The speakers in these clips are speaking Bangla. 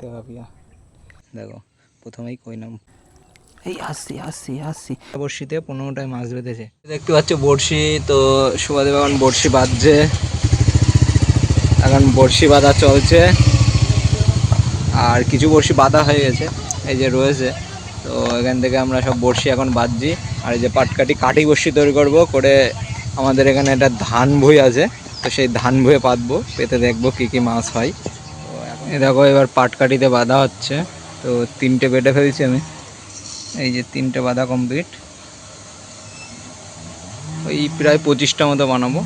তেলাপিয়া দেখো প্রথমেই কই নাম। এই আসছি আসছি আসছি বড়শিতে পনেরোটায় মাছ বেঁধেছে। দেখতে পাচ্ছ বড়শি তো সুবাদেব এখন বড়শি বাঁধছে। এখন বড়শি বাঁধা চলছে। আর কিছু বড়শি বাঁধা হয়ে গেছে এই যে রয়েছে। তো এখান থেকে আমরা সব বড়শি এখন বাঁধছি। আর এই যে পাটকাটি কাঠি বড়শি তৈরি করব করে আমাদের এখানে একটা ধান ভুই আছে। তো সেই ধান ভুয়ে পাতবো পেতে দেখব কী কী মাছ হয়। এই দেখো, এবার পাটকাঠিতে বাঁধা হচ্ছে। তো তিনটে বেটে ফেলছি আমি। এই যে তিনটে বাঁধা কমপ্লিট ওই প্রায় পঁচিশটা মতো বানাবো।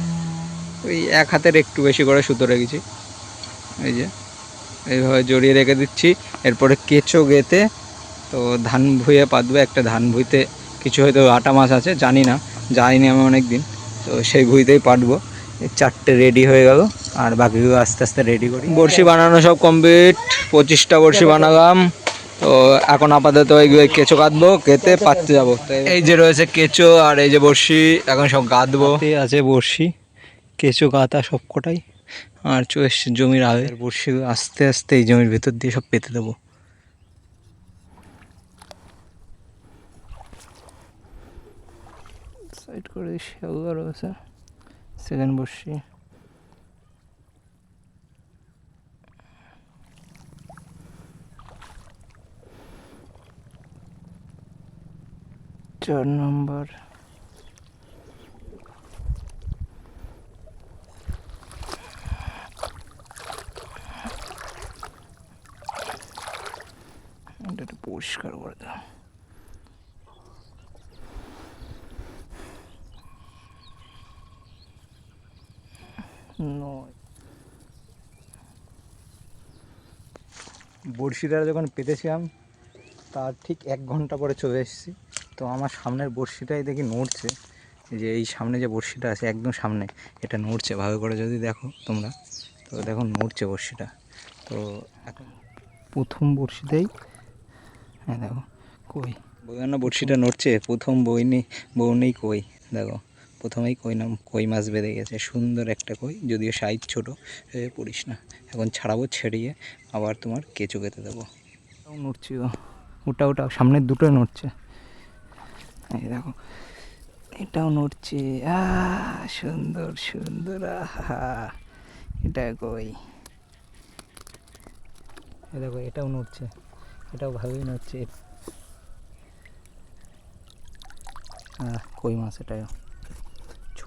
ওই এক হাতের একটু বেশি করে সুতো রেখেছি। এই যে, এইভাবে জড়িয়ে রেখে দিচ্ছি। এরপরে কেঁচো গেতে তো ধান ভুঁয়ে পাতবে। একটা ধান ভুঁইতে কিছু হয়তো আটা মাছ আছে, জানি না। যাইনি আমি অনেক দিন তো সেই ভুঁইতেই পাটবো। চারটে রেডি হয়ে গেল আর বাকিগুলো আস্তে আস্তে রেডি করি। বড়শি বানানো সব কমপ্লিট পঁচিশটা বড়শি বানালাম। তো এখন আপাতত এইগুলো কেঁচো কাটবো কেতে পাততে যাব। এই যে রয়েছে কেঁচো আর এই যে বড়শি এখন সব গাঁদবো আছে বড়শি কেঁচো গাঁথা সব কটাই আর চলে এসছে জমির আগে। বড়শি আস্তে আস্তে এই জমির ভেতর দিয়ে সব পেতে দেবো। সাইড করে শ্যাওলা রয়েছে। সেকেন্ড বড়শি চার নম্বর। পরিষ্কার করে দাও। নয়। বড়শিটা যখন পেতেছিলাম তার ঠিক এক ঘণ্টা পরে চলে এসেছি। তো আমার সামনের বড়শিটাই দেখি নড়ছে। যে এই সামনে যে বড়শিটা আছে একদম সামনে এটা নড়ছে। ভালো করে যদি দেখো তোমরা তো দেখো নড়ছে বড়শিটা। তো এখন প্রথম বড়শিতেই হ্যাঁ দেখো কই? বই না বড়শিটা নড়ছে প্রথম বই নেই বউ নেই কই? দেখো। প্রথমেই কই নাম কই মাছ বেঁধে গেছে সুন্দর একটা কই যদিও সাইজ ছোটো পড়িস না। এখন ছাড়াবো ছেড়িয়ে আবার তোমার কেঁচো কেটে দেবো। নড়ছি ওটা ওটা সামনের দুটো নড়ছে। দেখো এটাও নড়ছে। আ সুন্দর সুন্দর আহা। এটা কই? দেখো এটাও নড়ছে। এটাও ভালোই নড়ছে। আহ, কই মাছ এটাও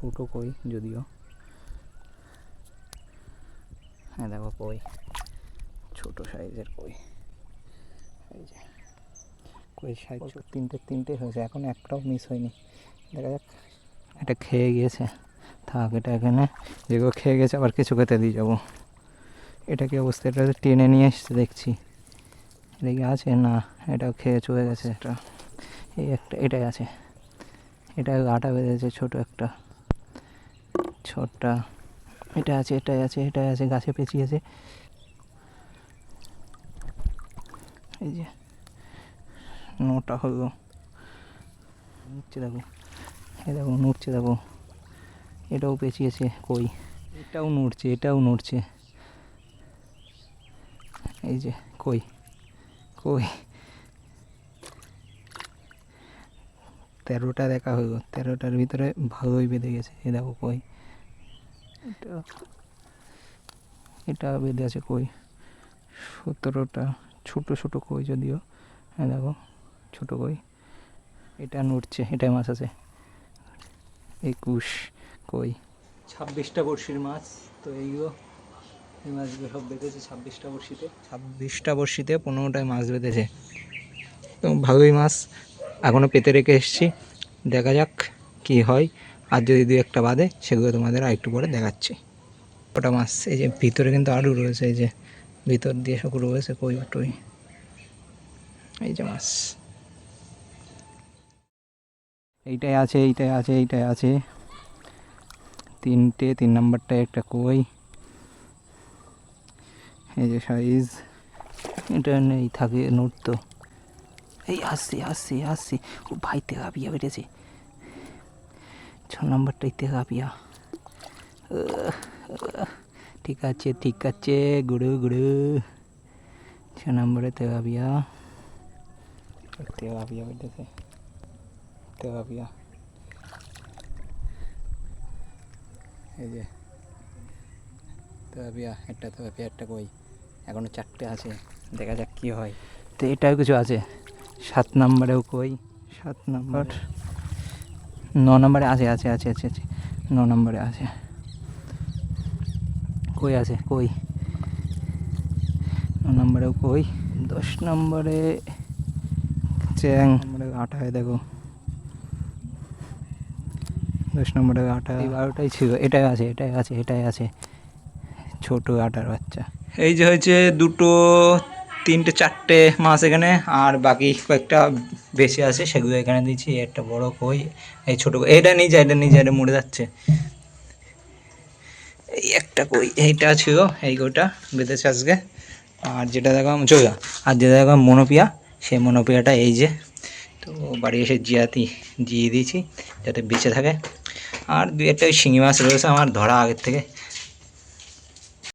ছোট কই যদিও। হ্যাঁ দেখো কই। ছোট সাইজের কই। এই যে। কই সাইজ? তিনটে তিনটে হয়েছে। এখন একটাও মিস হয়নি। দেখা যাক। এটা খেয়ে গিয়েছে। থাক এটা এখানে। যেগুলো খেয়ে গেছে আবার কিছু খেতে দিয়ে যাব। এটা কি অবস্থা? এটা টেনে নিয়ে এসছে দেখছি। এটা কি আছে? না এটাও খেয়ে চলে গেছে এটা এই একটা এটাই আছে। এটা আটা বেঁধেছে ছোট একটা। ছোটটা। এটা আছে, এটাই আছে এটাই আছে, গাছে পেঁচিয়েছে এই যে, নোটা হলো। নড়ছে দেখো। এই দেখো, নড়ছে দেখো। এটাও পেঁচিয়েছে, কই? এটাও নড়ছে এটাও নড়ছে। এই যে, কই? কই? তেরোটা দেখা হলো, তেরোটার ভিতরে ভালোই বেঁধে গেছে। এ দেখো, কই? এটা। এটা বেঁধে আছে কই? সতেরোটা। ছোটো ছোটো কই যদিও। হ্যাঁ দেখো। ছোটো কই। এটা নড়ছে এটাই মাছ আছে। একুশ কই? ছাব্বিশটা বড়শির মাছ। তো এইগুলো এই মাছগুলো সব বেঁধেছে ছাব্বিশটা বর্ষিতে ছাব্বিশটা বর্ষিতে পনেরোটায় মাছ বেঁধেছে। তো ভালোই মাছ। এখনও পেতে রেখে এসেছি। দেখা যাক কি হয়। আর যদি দু একটা বাদে, সেগুলো তোমাদের আর একটু পরে দেখাচ্ছি। ওটা মাছ? এই যে ভিতরে কিন্তু আরও রয়েছে, এই যে ভিতর দিয়ে সব রয়েছে কই টই। এই যে মাছ। এইটাই আছে এইটাই আছে এইটাই আছে। তিনটে, তিন নাম্বারটায় একটা কই? এই যে সাইজ এটা নেই, থাকে নোট তো। এই আসছি আসছি আসছি ও ভাই তেলাপিয়া বেড়েছে ছ নম্বরটা নম্বরটাই তেলাপিয়া ঠিক আছে ঠিক আছে গুড়ু গুড়ু। ছ নম্বরে তে কাপিয়া তে তেলাপিয়া তেলাপিয়া বেঁধেছে তেলাপিয়া এই যে তেলাপিয়া একটা তেলাপিয়া একটা কই। এখনও চারটে আছে দেখা যাক কি হয়। তো এটাও কিছু আছে। সাত নম্বরেও কই সাত নম্বর। ন নম্বরে আছে আছে আছে আছে আছে। ন নম্বরে আছে। কই আছে? কই? ন নম্বরেও কই? দশ নম্বরে চ্যাং। নম্বরে আটায় দেখো। দশ নম্বরে আটা এই বারোটাই ছিল। এটাই আছে এটাই আছে এটাই আছে। ছোট আটার বাচ্চা। এই যে হয়েছে দুটো তিনটে চারটে মাছ এখানে আর বাকি কয়েকটা বেশি আছে, সেগুলো এখানে এই একটা বড় কই, এই ছোট এটা নিয়ে যায় এটা নিয়ে যায় এটা মরে যাচ্ছে। এই একটা কই, এইটা ছিল, এই কইটা বেঁধেছে আজকে। আর যেটা দেখলাম চোখা আর যেটা দেখলাম, মনোপিয়া, সেই মনোপিয়াটা এই যে। তো বাড়ি এসে জিয়াতি জিয়ে দিয়েছি, যাতে বেঁচে থাকে। আর দু একটা ওই শিঙি মাছ রয়েছে আমার ধরা আগের থেকে।